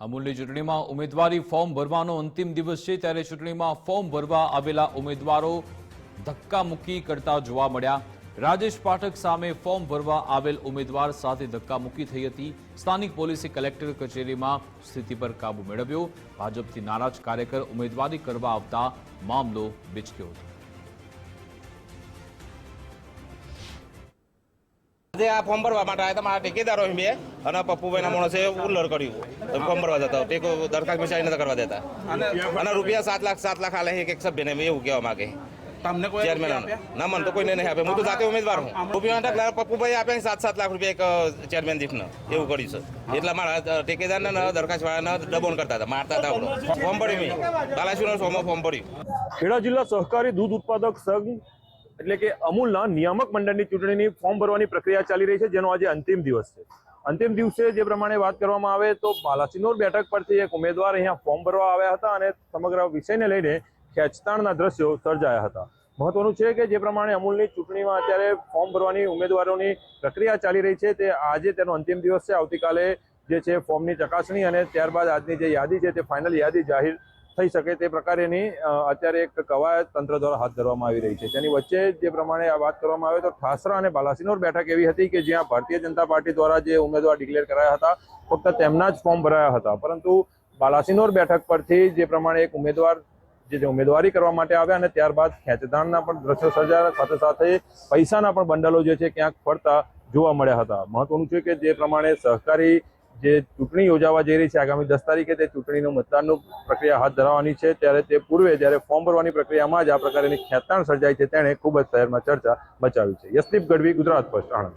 અમૂલની ચૂંટણીમાં ઉમેદવારી ફોર્મ ભરવાનો અંતિમ દિવસ છે ત્યારે ચૂંટણીમાં ફોર્મ ભરવા આવેલા ઉમેદવારો ધક્કામુક્કી કરતા જોવા મળ્યા. રાજેશ પાઠક સામે ફોર્મ ભરવા આવેલ ઉમેદવાર સાથે ધક્કામુક્કી થઈ હતી. સ્થાનિક પોલીસે કલેક્ટર કચેરીમાં સ્થિતિ પર કાબુ મેળવ્યો. ભાજપથી નારાજ કાર્યકર ઉમેદવારી કરવા આવતા મામલો બિચક્યો હતો. આજે આ ફોર્મ ભરવા માટે આવ્યા મારા ટેકેદારો બે અને પપ્પુભાઈના માણસે ઉલ્લર કર્યું. ફોર્મ ભરવા જતા ટેકો દરખાસ્ત મચાઈ નથી કરવા દેતા. અને રૂપિયા સાત લાખ સાત લાખ આલે એક એક સભ્યને એવું કહેવા માંગે. તમને કોઈ ચેરમેન ના મને તો કોઈને નહીં આપે. હું તો જાતે ઉમેદવાર હું. રૂપિયા પપ્પુભાઈ આપે સાત સાત લાખ રૂપિયા એક ચેરમેન દીઠને. એવું કર્યું છે. એટલે મારા ઠેકેદારને ને દરખાસ્ત વાળાને દબોણ કરતા હતા. મારતા હતા ફોર્મ ભર્યું મેં બાલાશીનો સોમાં ફોર્મ ભર્યું. ખેડા જિલ્લા સહકારી દૂધ ઉત્પાદક સંઘ એટલે કે અમૂલના નિયામક મંડળની ચૂંટણીની ફોર્મ ભરવાની પ્રક્રિયા ચાલી રહી છે, જેનો આજે અંતિમ દિવસ છે. અંતિમ દિવસે જે પ્રમાણે વાત કરવામાં આવે તો બાલાસિનોર બેઠક પરથી એક ઉમેદવાર અહીંયા ફોર્મ ભરવા આવ્યા હતા અને સમગ્ર વિષયને લઈને ખેંચતાણના દ્રશ્યો સર્જાયા હતા. મહત્વનું છે કે જે પ્રમાણે અમૂલની ચૂંટણીમાં અત્યારે ફોર્મ ભરવાની ઉમેદવારોની પ્રક્રિયા ચાલી રહી છે, તે આજે તેનો અંતિમ દિવસ છે. આવતીકાલે જે છે ફોર્મની ચકાસણી અને ત્યારબાદ આજની જે યાદી છે, તે ફાઇનલ યાદી જાહેર થઈ શકે તે પ્રકારેની અત્યારે એક કવાયત તંત્ર દ્વારા હાથ ધરવામાં આવી રહી છે. તેની વચ્ચે જે પ્રમાણે આ વાત કરવામાં આવે તો ઠાસરા અને બાલાસિનોર બેઠક એવી હતી કે જ્યાં ભારતીય જનતા પાર્ટી દ્વારા જે ઉમેદવાર ડિક્લેર કરાયા હતા, ફક્ત તેમના જ ફોર્મ ભરાયા હતા. પરંતુ બાલાસિનોર બેઠક પરથી જે પ્રમાણે એક ઉમેદવાર, જે જે ઉમેદવારી કરવા માટે આવ્યા અને ત્યારબાદ ખેંચતાણના પણ દ્રશ્યો સર્જાયા, સાથે સાથે પૈસાના પણ બંડલો જે છે ક્યાંક ફરતા જોવા મળ્યા હતા. મહત્વનું છે કે જે પ્રમાણે સહકારી જે ચૂંટણી યોજાવા જઈ રહી છે, આગામી દસ તારીખે તે ચૂંટણીનું મતદાનનું પ્રક્રિયા હાથ ધરાવવાની છે, ત્યારે તે પૂર્વે જ્યારે ફોર્મ ભરવાની પ્રક્રિયામાં જ આ પ્રકારની ખેંચાણ સર્જાઈ છે, તેણે ખૂબ જ શહેરમાં ચર્ચા બચાવી છે. યશદીપ ગઢવી, ગુજરાત ફર્સ્ટ આણંદ.